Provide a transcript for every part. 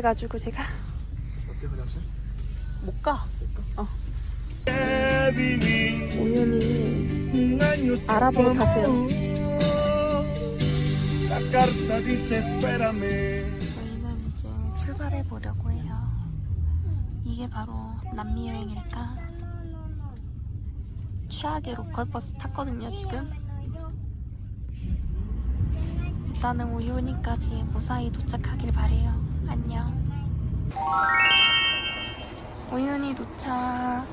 조금 놀래가지고 제가 어때 화장실? 못 가. 어. 우윤이 알아보고 가세요. 저희는 이제 출발해 보려고 해요. 이게 바로 남미 여행일까? 최악의 로컬 버스 탔거든요, 지금. 일단은 우유니까지 무사히 도착하길 바래요. 안녕. 우윤이 도착.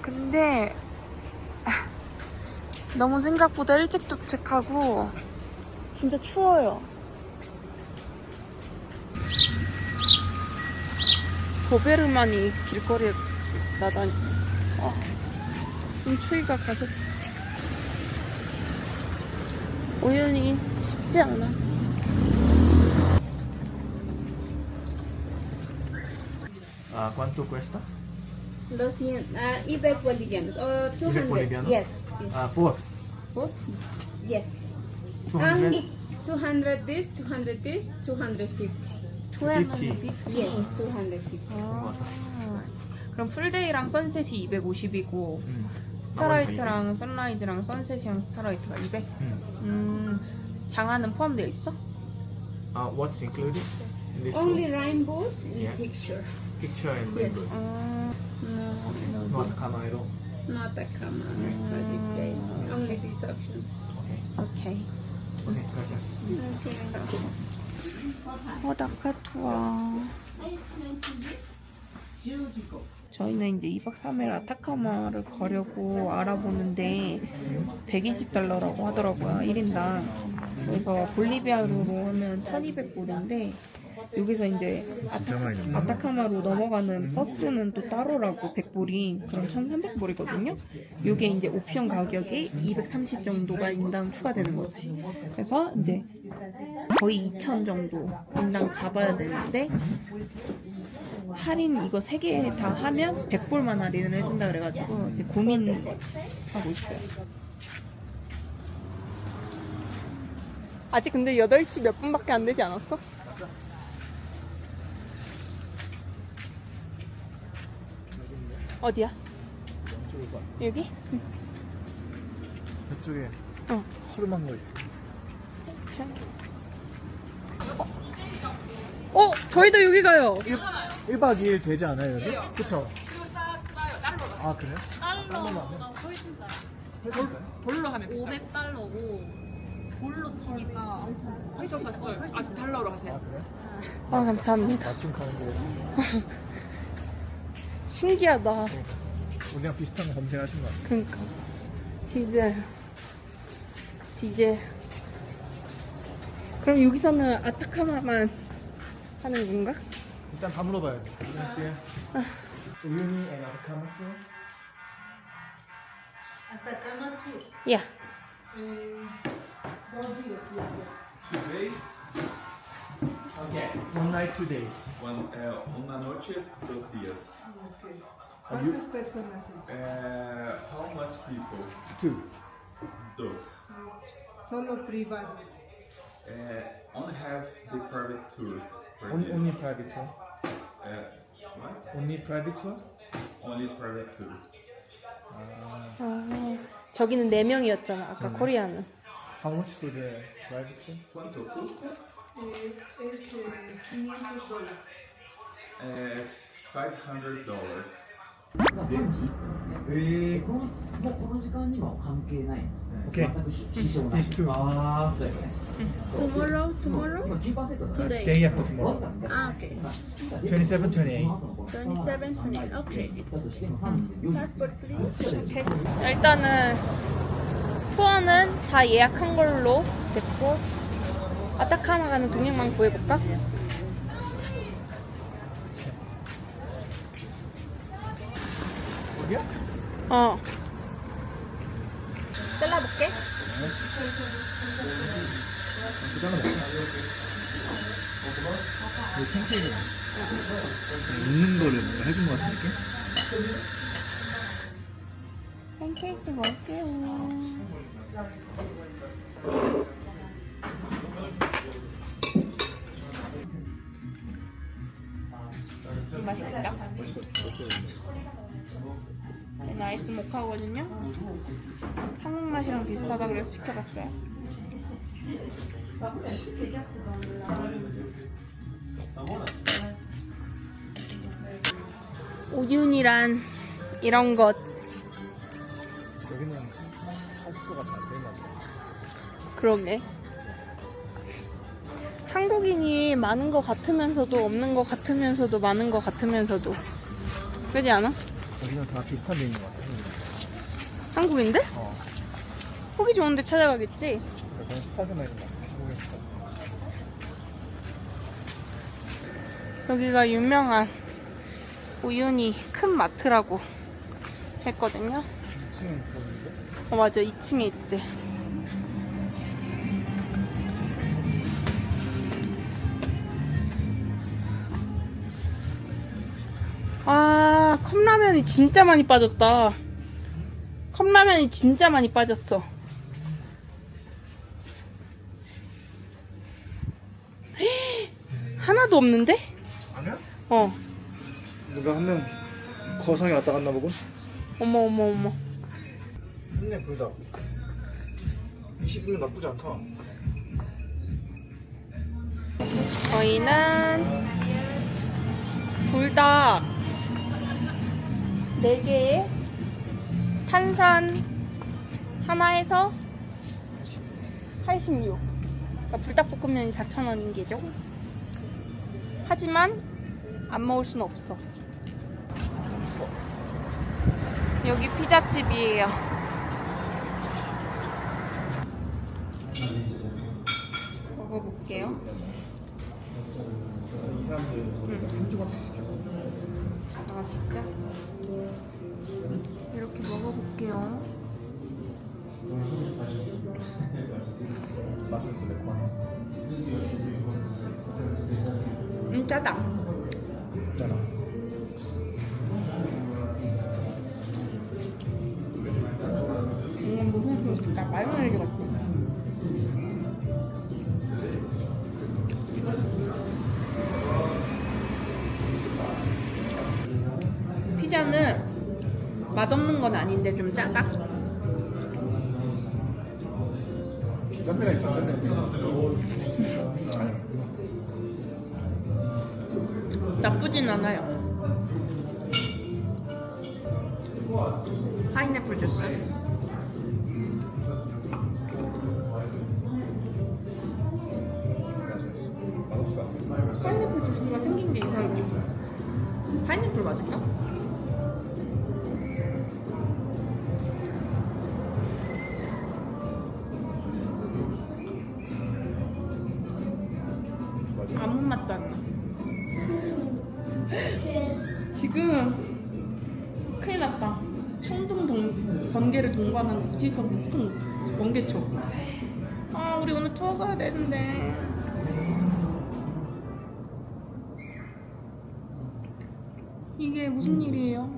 근데 너무 생각보다 일찍 도착하고 진짜 추워요. 도베르만이 길거리에 나다니. 아, 좀 추위가 가서. 우연히 쉽지 않아. 아, ¿cuánto cuesta? 200 uh, eBay bolivianos or 200 boliviano? yes yes Ah, por What? yes 200. Um, 200 this 200 this 250 50. yes 250 아, 그럼 풀데이랑 선셋이 250이고 음. 스타라이트랑 선라이즈랑 선셋이랑 스타라이트가 200? 음. 음, 장화는 포함되어 있어? Uh, what's included in this only rainbows in Yeah. picture Picture and Yes. window. 음, no, Not Camaro. not a camera for these days only these options 오케이. Okay, gracias. okay 어, 낙하 투어. 저희는 이제 2박 3일 아타카마를 가려고 알아보는데 120달러라고 하더라고요. 1인당. 그래서 볼리비아로 하면 1200불인데 여기서 이제 진짜 많이. 아타카마로 넘어가는 버스는 또 따로라고 100불이 그럼 1300불이거든요. 이게 이제 옵션 가격이 230 정도가 인당 추가되는 거지. 그래서 이제 거의 2000 정도 인당 잡아야 되는데 할인 이거 3개 다 하면 100불만 할인을 해준다 그래가지고 이제 고민하고 있어요. 아직 근데 8시 몇 분밖에 안 되지 않았어? 어디야? 여기? 이쪽에 어. 허름한 거 있어. 어, 저희도 여기 가요. 1 박 2일 되지 않아요, 여기? 그쵸? 아, 그래요? 볼로 하면 500달러고 볼로 치니까 샀어요. 아, 달러로 하세요. 아, 그래요? 아, 감사합니다. 마침 가는데 신기하다. 우리랑 비슷한 거 검색하신 거 같아요. 그니까. 지제. 지제. 그럼 여기서는 아타카마만 하는 건가? 일단 다 물어봐야지. 우윤이 앤 아타카마 투어? 야. Two days, Okay. One night, two days. one, eh, una noche, dos días. ¿Cuántas Eh, how much people? Two. Dos. Solo privado. Eh, only have the private tour. per Only, days. only private tour? Eh, what? Only private tour? Only private tour. 아, 저기는 4명이었잖아. 아까 코리아는. How much for the private tour? Quanto custa? Eh, es eh, 500 dólares. Eh, five hundred dollars. 3時、えー、このもうこの時間には関係ない、 Okay. 全く支障ない These two. 例えばね tomorrow tomorrow 今10%だから today Day after わず tomorrow. かにね ah okay 27, 28. 27 28 okay だとしても34 passport please 일단은 투어는 다 예약한 걸로 됐고 아타카마 가는 동행만 구해볼까? 그치. 어디야? 어 잘라볼게 또 잘라 먹자. 여기 팬케이크 있는 거를 뭔가 해준 것 같은 느낌? 팬케이크 먹을게요. 얘는 아이스 모카거든요. 한국 맛이랑 비슷하다 그래서 시켜봤어요. 오윤이란 이런 것. 여기는 하우스가 잘 되나 봐. 그러게. 한국인이 많은 것 같으면서도 없는 것 같으면서도 많은 것 같으면서도 그렇지 않아? 여기는 다 비슷한 데 있는 것 같아. 한국인데? 어. 후기 좋은데 찾아가겠지? 약간 스파즈만 있는 것 같아. 한국인 스파즈. 여기가 유명한 우윤이 큰 마트라고 했거든요. 2층 보는데? 어 맞아 2층에 있대. 컵라면이 진짜 많이 빠졌다. 컵라면이 진짜 많이 빠졌어. 하나도 없는데? 아니야? 어. 누가 한 명 거성에 왔다 갔나 보군? 어머 어머 어머. 한냥 불닭. 20분 나쁘지 않다. 저희는 불닭 4개에 탄산 하나에서 86. 그러니까 불닭볶음면이 4,000원인 게죠. 하지만 안 먹을 수는 없어. 여기 피자집이에요. 먹어볼게요. 이 사람들 한 조각씩 시켰어. 아 진짜? 이렇게 먹어볼게요. 맛은 있어 매콤하네. 음 짜다. 있잖아. 이건 무슨 소스일까? 마요네즈 같 맛없는 건 아닌데 좀 짜다. 짠데가 있어. 짠데가 있어. 나쁘진 않아요. 파인애플 주스. 같아. 파인애플 주스가 생긴 게 이상해. 파인애플 맞을까? 지금 큰일 났다. 청둥 동, 번개를 동반한 무지성 폭풍 번개초. 아, 우리 오늘 투어 가야 되는데. 이게 무슨 일이에요?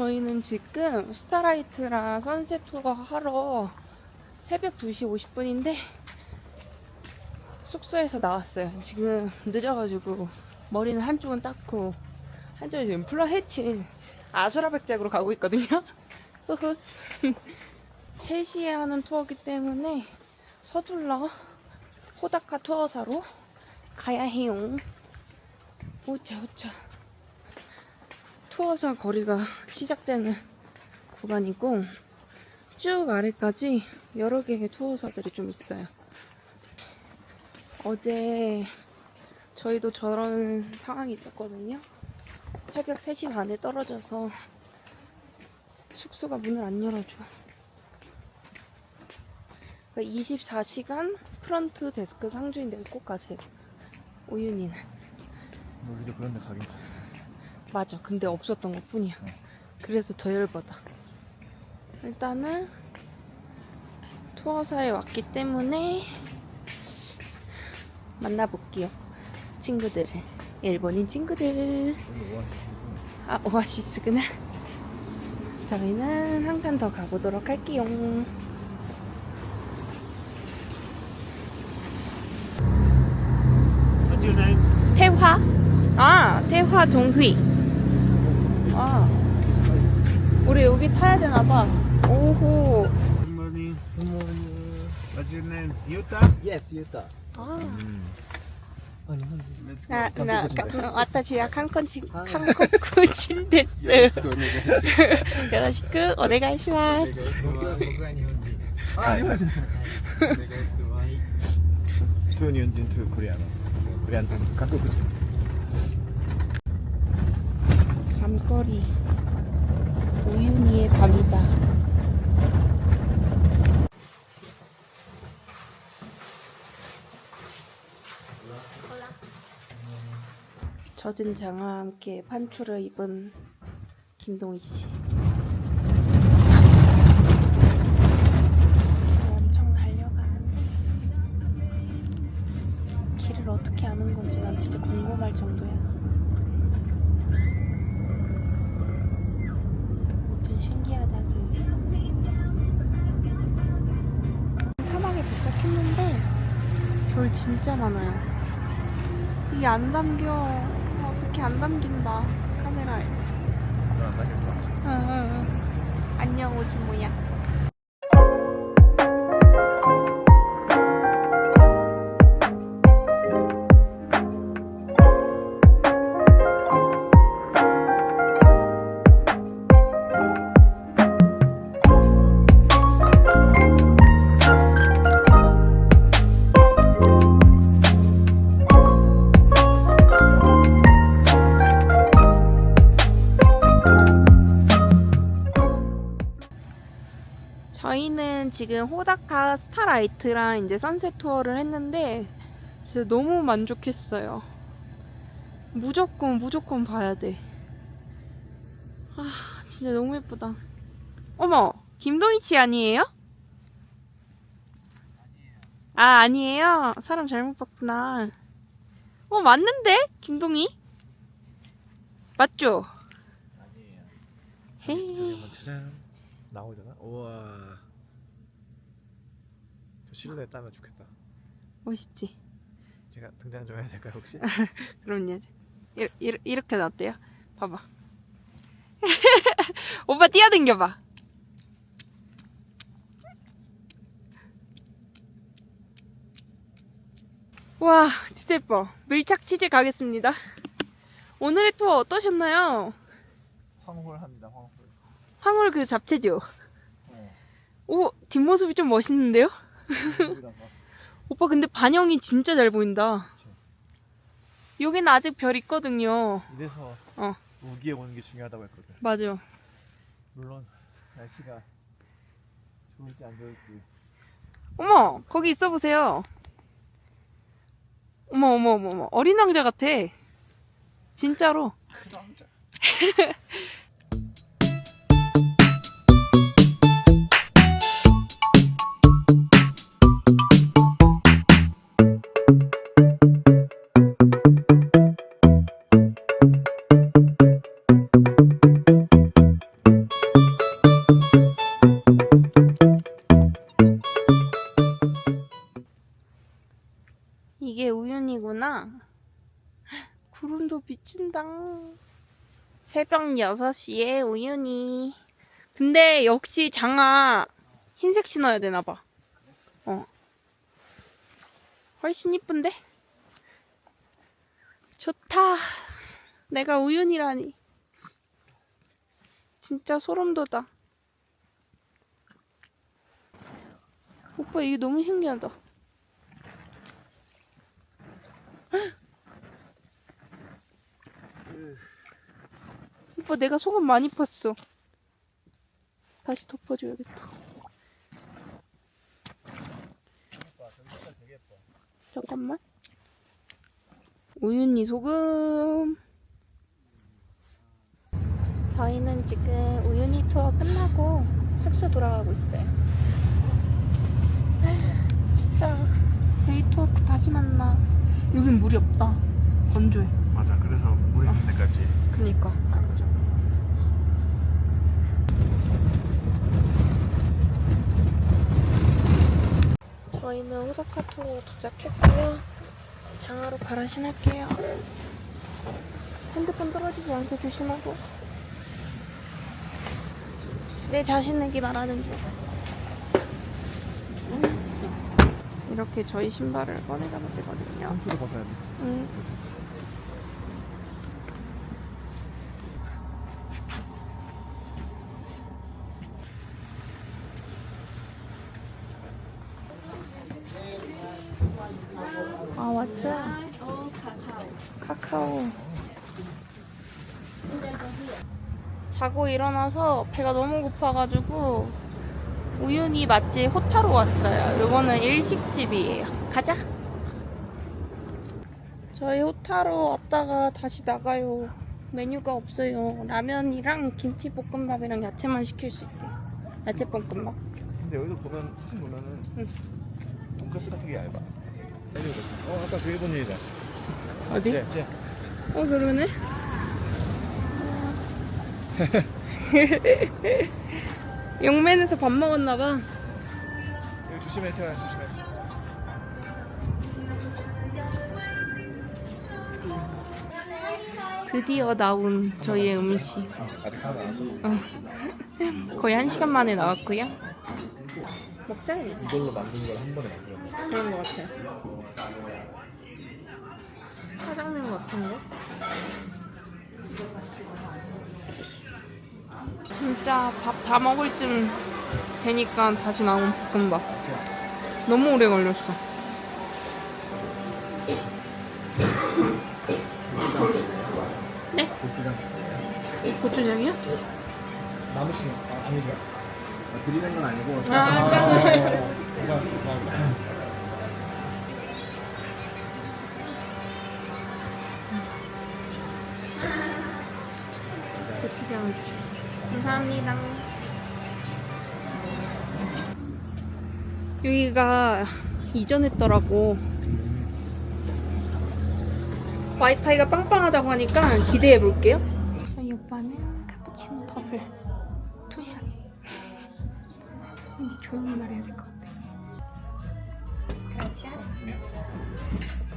저희는 지금 스타라이트랑 선셋 투어 하러 새벽 2시 50분인데 숙소에서 나왔어요. 지금 늦어가지고 머리는 한쪽은 닦고 한쪽은 지금 플러 헤친 아수라백작으로 가고 있거든요. 흐흐. 3시에 하는 투어기 때문에 서둘러 호다카 투어사로 가야 해요. 오차 오차. 투어사 거리가 시작되는 구간이고 쭉 아래까지 여러 개의 투어사들이 좀 있어요. 어제 저희도 저런 상황이 있었거든요. 새벽 3시 반에 떨어져서 숙소가 문을 안 열어줘. 24시간 프런트 데스크 상주인데 꼭 가세요. 우윤이는 우리도 그런 데 가긴 갔어. 맞아. 근데 없었던 것 뿐이야. 그래서 더 열받아. 일단은 투어사에 왔기 때문에 만나볼게요. 친구들을. 일본인 친구들. 아, 오아시스구나. 저희는 한 칸 더 가보도록 할게요. What's your name? 태화? 아, 태화 동휘. 아. 우리 여기 타야 되나봐. 오호. Good morning. Good morning. What's your name? Yuta? Yes, Yuta. 아. 아니, 한지. Let's go. 나, 나, 한국어진 됐어. 私は韓国人、韓国人です。よろしくお願いします。僕は僕は日本人です。 아, 아니, 맞아. お願いします。 투 니온진, 투 코리아노. 코리안, 한국어진. 밤거리. 우윤희의 밤이다. 젖은 장화와 함께 판초를 입은 김동희 씨. 지금 엄청 달려가는데 길을 어떻게 아는 건지 난 진짜 궁금할 정도야. 별 진짜 많아요. 이게 안 담겨. 어떻게 안 담긴다 카메라에. 응, 응, 응. 안녕 오지 뭐야. 지금 호다카 스타라이트랑 이제 선셋 투어를 했는데 진짜 너무 만족했어요. 무조건 무조건 봐야 돼. 아 진짜 너무 예쁘다. 어머 김동희치 아니에요? 아 아니에요. 사람 잘못 봤구나. 어 맞는데 김동희? 맞죠? 아니에요. 헤이. 짜잔. 나오잖아? 우와. 저 실루엣 따면 좋겠다. 멋있지? 제가 등장 좀 해야 될까요, 혹시? 그럼요. 이, 이, 이렇게 놨대요. 봐봐. 오빠 뛰어댕겨봐. 와, 진짜 예뻐. 밀착 취재 가겠습니다. 오늘의 투어 어떠셨나요? 황홀합니다, 황홀. 황홀 그 잡채죠? 어. 오, 뒷모습이 좀 멋있는데요? 여기다가. 오빠 근데 반영이 진짜 잘 보인다. 그치. 여기는 아직 별 있거든요. 이래서 어. 우기에 오는 게 중요하다고 했거든. 맞아. 물론 날씨가 좋을지 안 좋을지. 어머, 거기 있어 보세요. 어머, 어머, 어머, 어머. 어린 왕자 같아. 진짜로. 큰 왕자. 이게 우윤이구나. 구름도 비친다. 새벽 6시에 우윤이. 근데 역시 장아 흰색 신어야 되나봐. 어. 훨씬 이쁜데? 좋다. 내가 우윤이라니. 진짜 소름 돋아. 오빠 이게 너무 신기하다. 오빠 내가 속은 많이 팠어. 다시 덮어줘야겠다. 잠깐만. 우윤희 소금. 저희는 지금 우윤희 투어 끝나고 숙소 돌아가고 있어요. 에휴, 진짜 데이 투어 때 다시 만나. 여긴 물이 없다. 건조해. 맞아. 그래서 물 있는 데까지 그니까. 저희는 호다카 투어 도착했고요. 장화로 갈아 신을게요. 핸드폰 떨어지지 않게 조심하고. 내 자신에게 말하는 중. 이렇게 저희 신발을 꺼내가면 되거든요. 한줄을 벗어야 돼. 음. 그렇지. 아, 맞죠? 카카오. 자고 일어나서 배가 너무 고파가지고 우윤희 맛집 호타로 왔어요. 요거는 일식집이에요. 가자. 저희 호타로 왔다가 다시 나가요. 메뉴가 없어요. 라면이랑 김치볶음밥이랑 야채만 시킬 수 있대요. 야채볶음밥. 근데 여기도 보면 사진 보면은 응. 돈가스가 되게 얇아. 어 아까 그 일본 일이다. 어디? 쟤, 쟤. 어 그러네. 용맨에서 밥 먹었나 봐. 여기 조심해 태야 조심해. 드디어 나온 저희의 음식. 아직 하나 안 왔어. 거의 한 시간 만에 나왔고요. 먹자. 이걸로 만든 걸 한 번에 만들었네. 그런 것 같아요. 사장님 같은 거? 진짜 밥 다 먹을 쯤 되니까 다시 나온 볶음밥. 너무 오래 걸렸어. 네? 고추장. 고추장이요? 남으시면 아, 아니죠. 드리는 건 아니고 아, 아, 깜짝이야. 감사합니다. 고추장을 주셨어요. 감사합니다. 여기가 이전했더라고. 와이파이가 빵빵하다고 하니까 기대해 볼게요. 저희 오빠는 카푸치노 더블 투샷. 왠지 조용히 말해야 될 것 같아. 그라시아.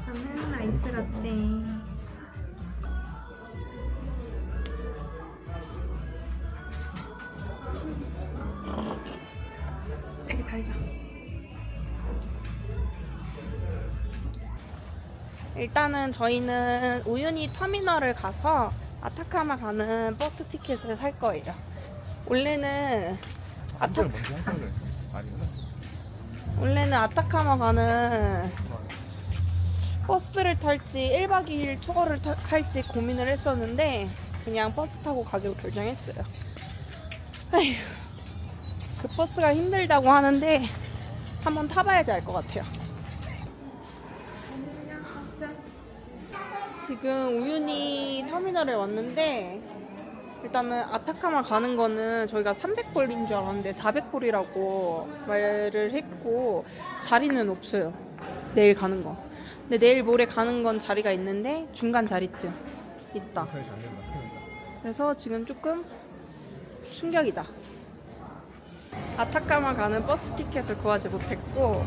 저는 아이스 라떼. 일단은 저희는 우유니 터미널을 가서 아타카마 가는 버스 티켓을 살 거예요. 원래는 아타 한줄 먼저 하셔야 돼. 아니구나. 원래는 아타카마 가는 버스를 탈지 1박 2일 투어를 타- 할지 고민을 했었는데 그냥 버스 타고 가기로 결정했어요. 아휴, 그 버스가 힘들다고 하는데 한번 타봐야지 알 것 같아요. 지금 우유니 터미널에 왔는데 일단은 아타카마 가는 거는 저희가 300불인 줄 알았는데 400불이라고 말을 했고 자리는 없어요. 내일 가는 거. 근데 내일 모레 가는 건 자리가 있는데 중간 자리쯤 있다. 잘. 그러니까. 그래서 지금 조금 충격이다. 아타카마 가는 버스 티켓을 구하지 못했고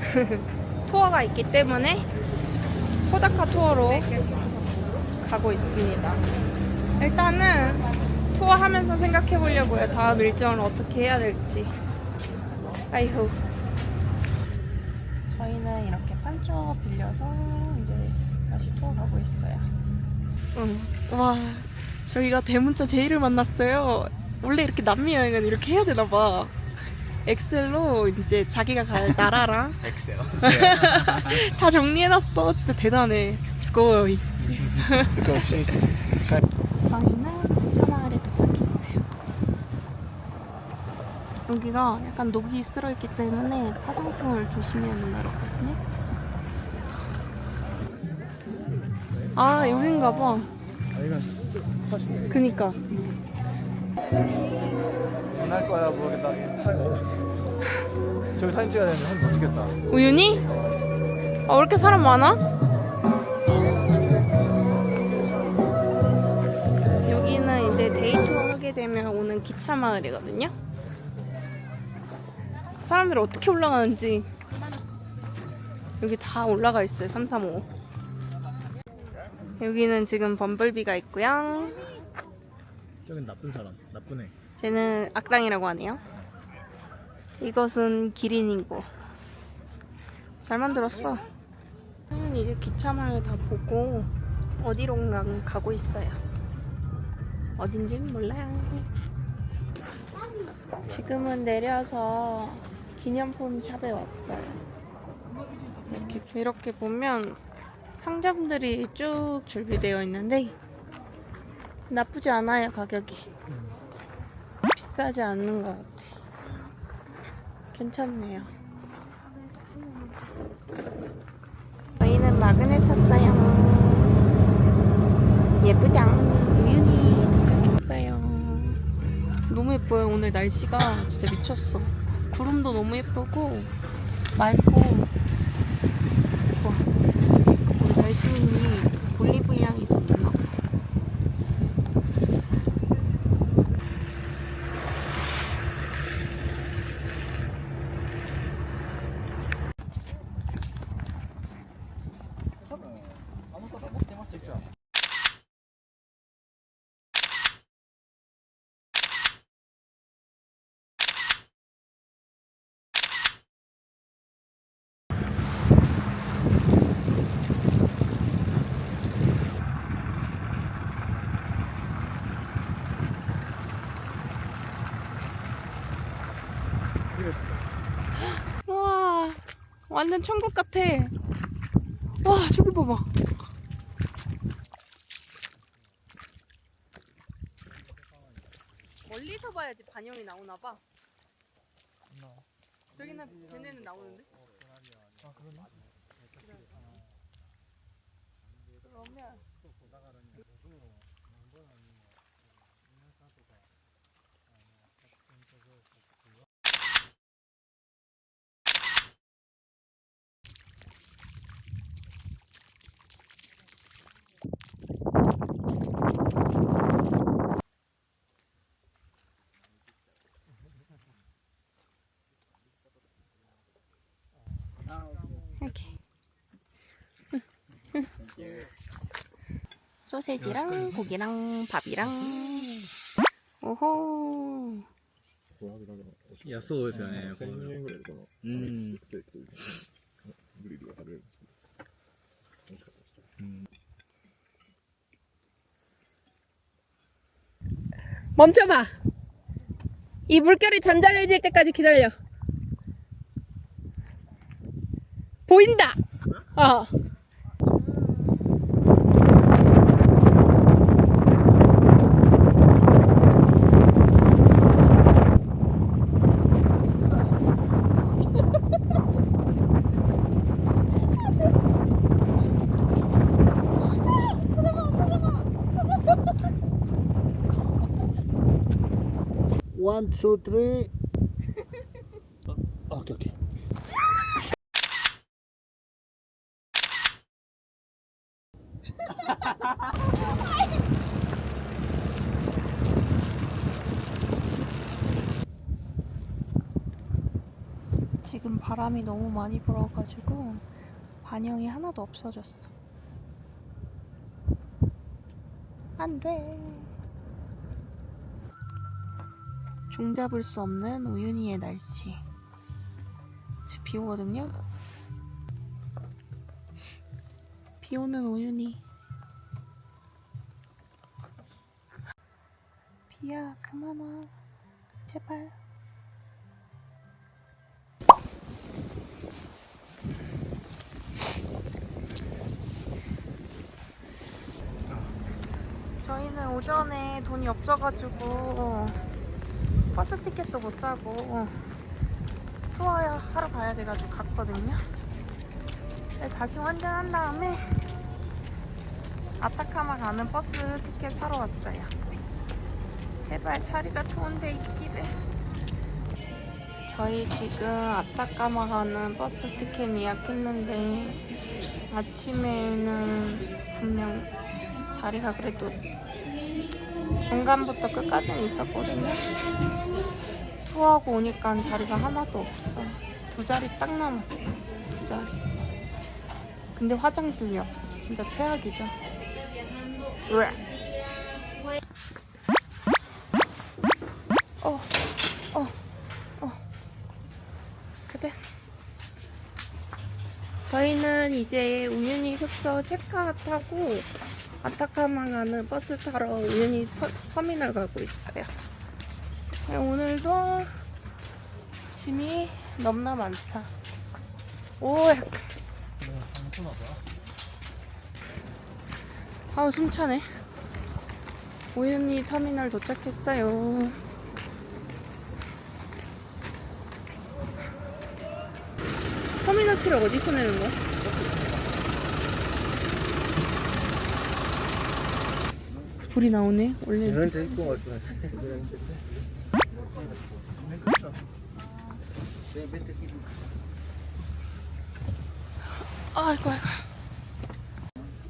투어가 있기 때문에 호다카 투어로 가고 있습니다. 일단은 투어 하면서 생각해 보려고요. 다음 일정을 어떻게 해야 될지. 아이후. 저희는 이렇게 판초 빌려서 이제 다시 투어 가고 있어요. 응. 와, 저희가 대문자 제이를 만났어요. 원래 이렇게 남미 여행은 이렇게 해야 되나 봐. 엑셀로 이제 자기가 갈 나라랑 엑셀. 다 정리해놨어. 진짜 대단해. 스고이. Because she's 저희는 차마을에 도착했어요. 여기가 약간 녹이 쓸어있기 때문에 화장품을 조심해야 된다 그러거든요. 아 여긴가 봐. 아 그니까. 옛날 거야 모르겠다. 저기 사진 찍어야 되는데 사진 못 찍겠다. 우윤이? 아, 왜 이렇게 사람 많아? 여기는 이제 데이 투어 하게 되면 오는 기차 마을이거든요. 사람들 이 어떻게 올라가는지 여기 다 올라가 있어요. 335. 여기는 지금 범블비가 있고요. 저긴 나쁜 사람, 나쁜 애. 쟤는 악당이라고 하네요. 이것은 기린이고. 잘 만들었어. 저는 이제 기차만을 다 보고 어디론가 가고 있어요. 어딘진 몰라요. 지금은 내려서 기념품 샵에 왔어요. 이렇게, 이렇게 보면 상점들이 쭉 준비되어 있는데 나쁘지 않아요, 가격이. 비싸지 않는 것 같아. 괜찮네요. 저희는 마그넷 샀어요. 예쁘다. 우윤이 도착했어요. 너무 예뻐요. 오늘 날씨가 진짜 미쳤어. 구름도 너무 예쁘고 맑고 좋아. 우리 날씨이 올리브 향이 있었나 봐. 와, 완전 천국 같아. 와, 저기 봐봐. 멀리서 봐야지 반영이 나오나 봐. 저기는 걔네는 나오는데? 아. 그러면 이렇게 소세지랑 고기랑 밥이랑 오호 いやそうですよね。 1000円ぐらいかな。うんステーキというかグリルが食べれるんですけど。美味しかったです。 멈춰봐 이 물결이 잔잔해질 때까지 기다려 보인다. 어. 원, 투, 쓰리. 아, 오케이 오케이. 지금 바람이 너무 많이 불어가지고 반영이 하나도 없어졌어. 안 돼. 종잡을 수 없는 우윤희의 날씨. 지금 비 오거든요? 비 오는 우윤희 비야 그만 와. 제발 저희는 오전에 돈이 없어가지고 버스 티켓도 못 사고 투어 하러 가야 돼가지고 갔거든요. 그래서 다시 환전한 다음에 아타카마 가는 버스 티켓 사러 왔어요. 제발 자리가 좋은 데 있기를. 저희 지금 아타카마 가는 버스 티켓 예약했는데 아침에는 분명 자리가 그래도 중간부터 끝까지는 있었거든요. 투어하고 오니까 자리가 하나도 없어. 두 자리 딱 남았어. 두 자리. 근데 화장실요. 진짜 최악이죠. 으악. 어, 어, 어. 그래. 저희는 이제 우윤희 숙소 체크아웃 하고 아타카마 가는 버스 타러 우윤희 터, 터미널 가고 있어요. 네, 오늘도 짐이 너무나 많다. 오, 약간. 아우, 숨차네. 우윤희 터미널 도착했어요. 터미널 키를 어디서 내는 거야? 불이 나오네. 원래 아이고 아이고.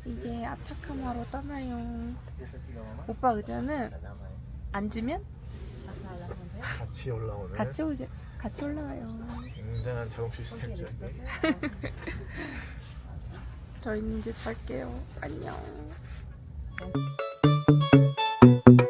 이제 아타카마로 떠나요. 오빠 의자는 앉으면 같이 올라오는 같이 오지 같이 올라가요. 굉장한 작업 시스템이죠. 저희는 이제 잘게요. 안녕. thank you